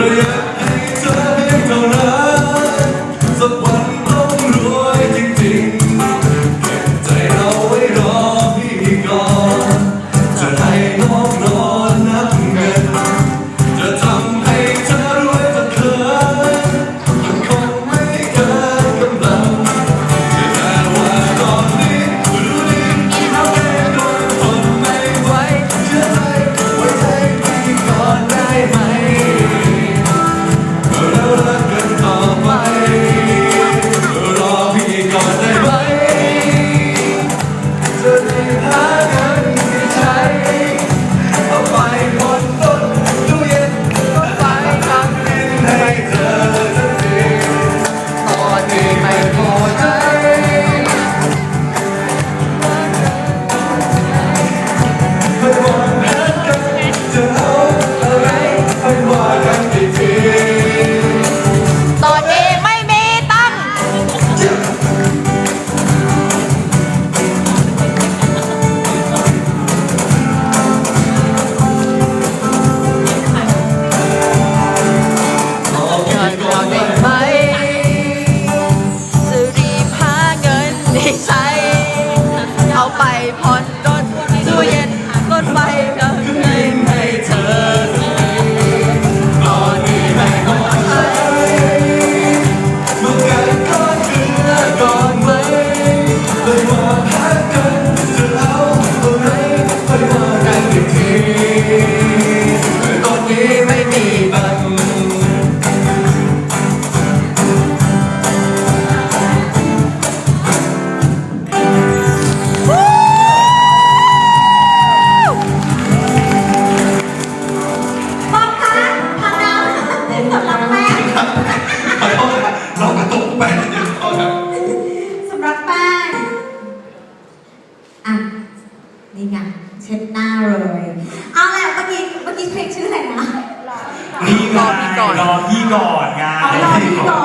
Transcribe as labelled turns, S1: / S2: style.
S1: Hallelujah. on God's อะ นี่ไงเช็ดหน้าเลย เอาแหละเมื่อกี้เมื่อกี้เพลงชื่ออะไรนะ
S2: นี่ไง
S3: รอพี่ก่อน
S2: รอพี่ก่อนไง
S1: เอารอพี่ก่อน